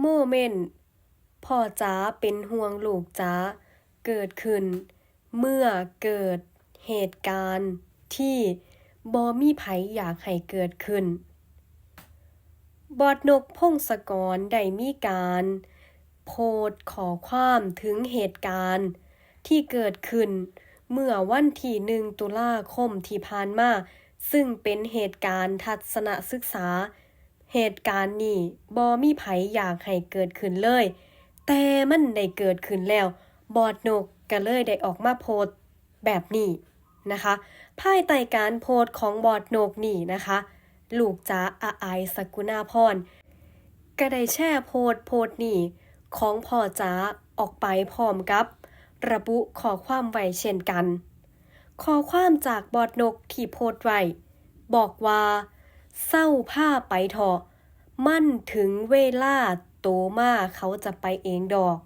โมเมนต์พ่อจ๋าเป็นห่วงลูกจ๋าเกิดขึ้น เมื่อเกิดเหตุการณ์ที่บ่มีไผอยากให้เกิดขึ้น บอดนกพงศกรได้มีการ โพสขอความถึงเหตุการณ์ที่เกิดขึ้น เมื่อวันที่หนึ่งตุลาคมที่ผ่านมา ซึ่งเป็นเหตุการณ์ทัศนศึกษา เหตุการณ์นี้บ่มีไผอยากให้เกิดขึ้นเลย แต่มันได้เกิดขึ้นแล้ว บอดนกก็เลยได้ออกมาโพสต์แบบนี้นะคะภายใต้การโพสต์ของบอดนกนี่นะคะ ลูกจ้าอาไอสกุณาพรก็ได้แช่โพสต์โพสต์นี่ ของพ่อจ้าออกไปพร้อมกับ ระบุข้อความไว้เช่นกันข้อความจากบอดนกที่โพสต์ไว้บอกว่า เศร้าผ้าไปถอะมั่นถึงเวลาโตมาเขาจะไปเองดอก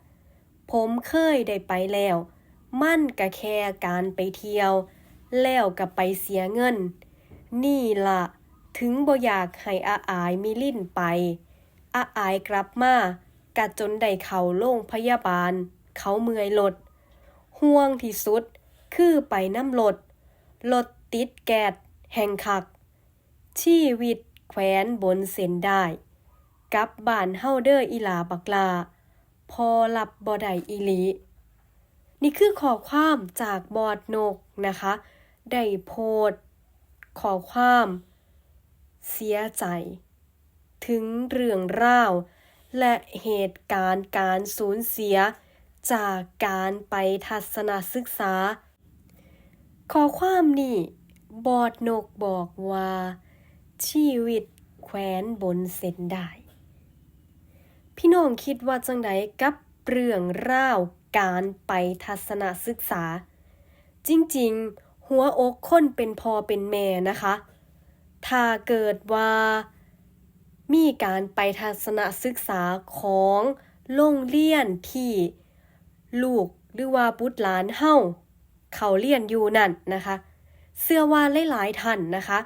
ผมเคยได้ไปแล้ว มั่นกะแค่การไปเที่ยว แล้วก็ไปเสียเงิน นี่ล่ะ ถึงบ่อยากให้อาอายมิลิ่นไป อาอายกลับมากะจนได้เข้าโรงพยาบาล เขาเมื่อยรถห่วงที่สุด คือไปน้ำรถรถติดแกดแห่งคัก ชีวิตแขวนบนเส้นได้กับบ้านเฮาเด้ออีลาบักลา พอรับบ่ได้อีหลี นี่คือข้อความจากบอดนกนะคะ ได้โพสต์ข้อความ เสียใจ ถึงเรื่องราว และเหตุการณ์การสูญเสีย จากการไปทัศนศึกษาข้อความนี้บอดนกบอกว่า ชีวิตแขวนบนเส้นได้ พี่น้องคิดว่าจังไดกับเรื่องราวการไปทัศนศึกษา จริงๆ หัวอกคนเป็นพ่อเป็นแม่นะคะ ถ้าเกิดว่า มีการไปทัศนศึกษาของโรงเรียนที่ ลูกหรือว่าบุตรหลานเฮาเขาเรียนอยู่นั่นนะคะ เสื้อว่าหลายๆท่านนะคะ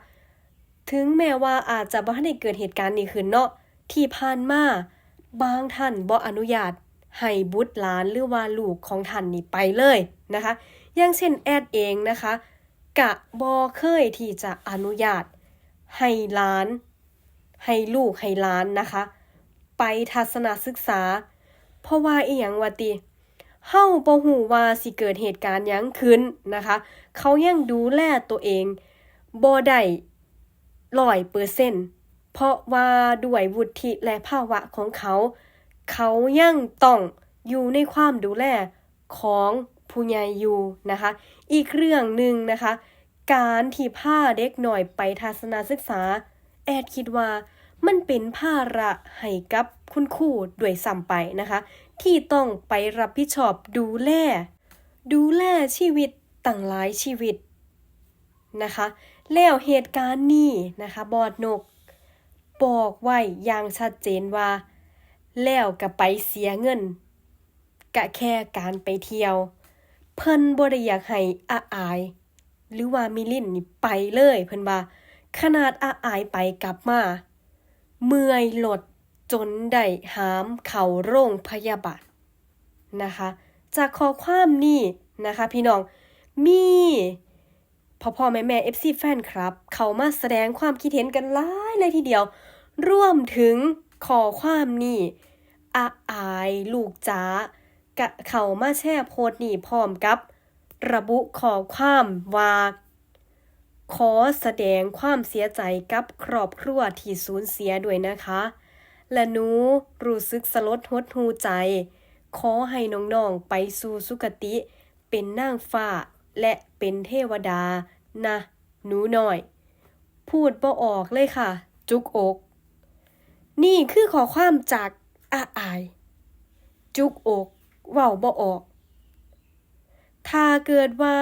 ถึงแม้ว่าอาจจะบ่ทันได้เกิดเหตุการณ์นี้ขึ้นเนาะที่ผ่านมาบางท่านบ่อนุญาตให้บุตรหลานหรือว่าลูกของท่านนี่ไปเลยนะคะ อย่างเช่นแอดเองนะคะ กะบ่เคยที่จะอนุญาต ให้หลาน ให้ลูกให้หลานนะคะ ไปทัศนศึกษา เพราะว่าอีหยังว่าติเฮาบ่ฮู้ว่าสิเกิดเหตุการณ์หยังขึ้นนะคะ เขายังดูแลตัวเองบ่ได้ ร้อยเปอร์เซ็นต์เพราะว่าด้วยวุฒิและภาวะของเขา เขายังต้องอยู่ในความดูแลของผู้ใหญ่อยู่นะคะ อีกเรื่องหนึ่งนะคะ การที่พาเด็กหน่อยไปทัศนศึกษา แอดคิดว่ามันเป็นภาระให้กับคุณครูด้วยซ้ำไปนะคะ ที่ต้องไปรับผิดชอบดูแล ดูแลชีวิตต่างหลายชีวิตนะคะ แล้วเหตุการณ์นี้นะคะ บอดนกบอกไว้อย่างชัดเจนว่า แล้วก็ไปเสียเงินกะแค่การไปเที่ยว เพิ่นบ่ได้อยากให้อาอาย หรือว่ามิลินนี่ไปเลย เพิ่นว่า ขนาดอาอายไปกลับมา เมื่อยหลดจนได้หามเข่าโรงพยาบาลนะคะ จากข้อความนี้นะคะ พี่น้องมี พ่อพ่อแม่แม่เอฟซีแฟนครับ เขามาแสดงความคิดเห็นกันหลายเลยทีเดียว ร่วมถึงข้อความนี้อาอายลูกจ้ากะเขามาแช่โพสต์นี่พร้อมกับ ระบุข้อความว่าขอแสดงความเสียใจกับครอบครัวที่สูญเสียด้วยนะคะ และหนูรู้สึกสลดหดหูใจ ขอให้น้องๆไปสู่สุคติ เป็นนางฟ้าและเป็นเทวดา นะหนูหน่อย พูดบ่ออกเลยค่ะ จุกอก นี่คือขอความจากอาอาย จุกอกเว้าบ่ออก ถ้าเกิดว่า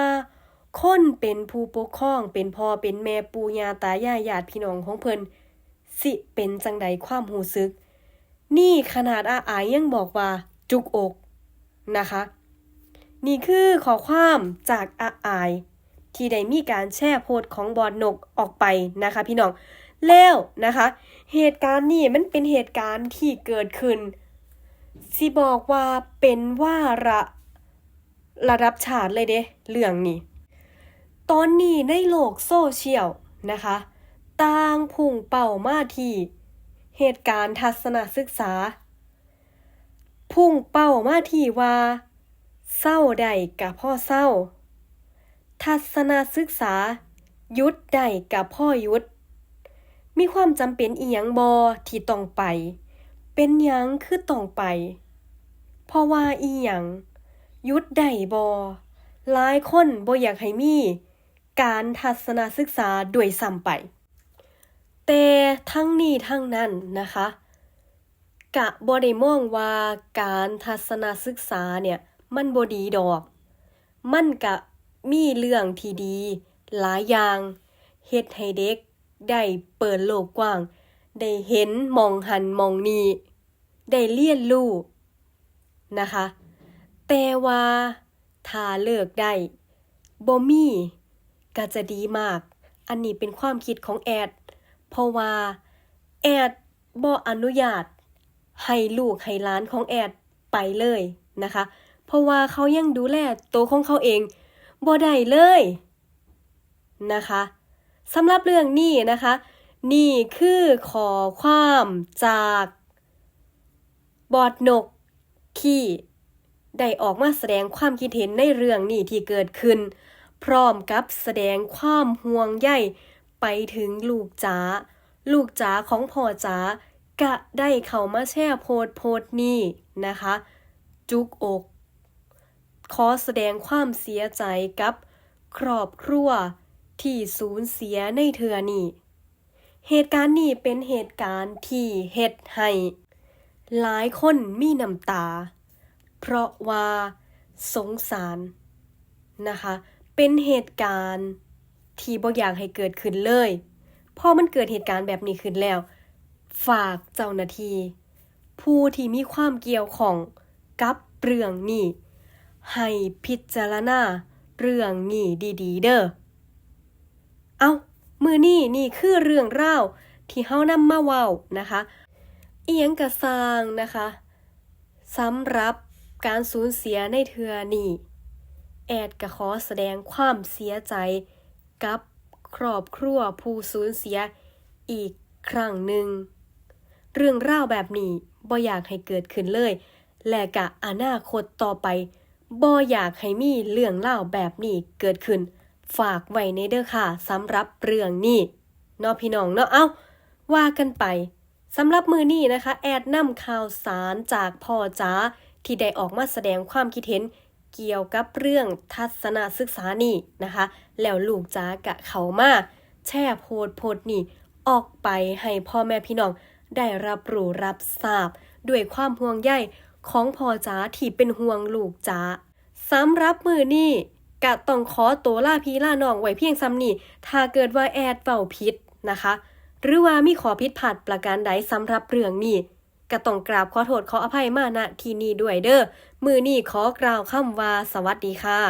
คนเป็นผู้ปกครองเป็นพ่อเป็นแม่ปู่ย่าตายายญาติพี่น้องของเพิ่นสิเป็นจังใดความหูซึก นี่ขนาดอาอายยังบอกว่า จุกอกนะคะ นี่คือขอความจากอาอาย ที่ได้มีการแชร์โพสต์ของบอดนกออกไปนะคะ พี่น้องแล้วนะคะ เหตุการณ์นี้มันเป็นเหตุการณ์ที่เกิดขึ้นสิบอกว่าเป็นว่าระระดับชาติเลยเด้เรื่องนี้ ตอนนี้ในโลกโซเชียลนะคะต่างพุ่งเป้ามาที่เหตุการณ์ทัศนศึกษา พุ่งเป้ามาที่ว่าเศร้าใดกับพ่อเศร้า ทัศนศึกษา ยุดใดกับพ่อยุด มีความจำเป็นอีหยังบอที่ต้องไป เป็นยังคือต้องไป เพราะว่าอีหยังยุดได้บอหลายคนบ่อยากให้มี การทัศนศึกษาด้วยซ้ำไป แต่ทั้งนี้ทั้งนั้นนะคะ กะบ่ได้มองว่าการทัศนศึกษาเนี่ย มันบ่ดีดอก มันกะ มีเรื่องที่ดี หลายอย่างเฮ็ดให้เด็ก ได้เปิดโลกกว้าง ได้เห็นมองหันมองนี้ได้เรียนรู้นะคะ แต่ว่าถ้าเลิกได้บ่มีก็จะดีมาก อันนี้เป็นความคิดของแอด เพราะว่า แอดบ่อนุญาต ให้ลูกให้ล้านของแอดไปเลยนะคะ เพราะว่าเขายังดูแลตัวของเขาเอง บ่ได้เลยนะคะสำหรับเรื่องนี้นะคะ นี่คือขอความจากบอดนกที่ได้ออกมาแสดงความคิดเห็นในเรื่องนี้ที่เกิดขึ้น พร้อมกับแสดงความห่วงใยไปถึงลูกจ๋าลูกจ๋าของพ่อจ๋ากะได้เข้ามาแช่โพดโพดนี้นะคะ จุกอก ขอแสดงความเสียใจกับ ครอบครัว ที่สูญเสียในเทือนี้ เหตุการณ์นี้เป็นเหตุการณ์ที่เฮ็ดให้หลายคนมีน้ำตา เพราะว่าสงสารนะคะ เป็นเหตุการณ์ที่บ่อยากให้เกิดขึ้นเลยพอมันเกิดเหตุการณ์แบบนี้ขึ้นแล้ว ฝากเจ้าหน้าที่ผู้ที่มีความเกี่ยวของกับเรื่องนี้ ให้พิจารณาเรื่องนี้ดีๆ เด้อ เอามือนี่นี่คือเรื่องเล่าวที่เฮานำมาเว้านะคะเอียงกระซางนะคะสำหรับการสูญเสียในเทือนี้แอดก็ขอแสดงความเสียใจกับครอบครัวผู้สูญเสียอีกครั้งหนึ่ง เรื่องราแบบนี้บ่อยากให้เกิดขึ้นเลย และกะอนาคตต่อไป บ่อยากให้มีเรื่องเล่าแบบนี้เกิดขึ้น ฝากไว้ในเด้อค่ะสำหรับเรื่องนี้เนาะพี่น้องเนาะเอ้าว่ากันไปสำหรับมือนี้นะคะ แอดนำข่าวสารจากพ่อจ้าที่ได้ออกมาแสดงความคิดเห็นเกี่ยวกับเรื่องทัศนศึกษานี่นะคะ แล้วลูกจ้ากะเขามาแช่โพดโพดนี่ ออกไปให้พ่อแม่พี่น้องได้รับรู้รับทราบ ด้วยความห่วงใยของพ่อจ้าที่เป็นห่วงลูกจ้า สำหรับมือนี้กะต้องขอตัวล่าพีล่าน้องไว้เพียงซ้ำนี่ถ้าเกิดว่าแอดเป่าพิษนะคะ หรือว่ามีขอพิษผัดประการใดสำหรับเรื่องนี้กะต้องกราบขอโทษขออภัยมาณที่นี่ด้วยเด้อมือนี้ขอกล่าวคำว่าสวัสดีค่ะ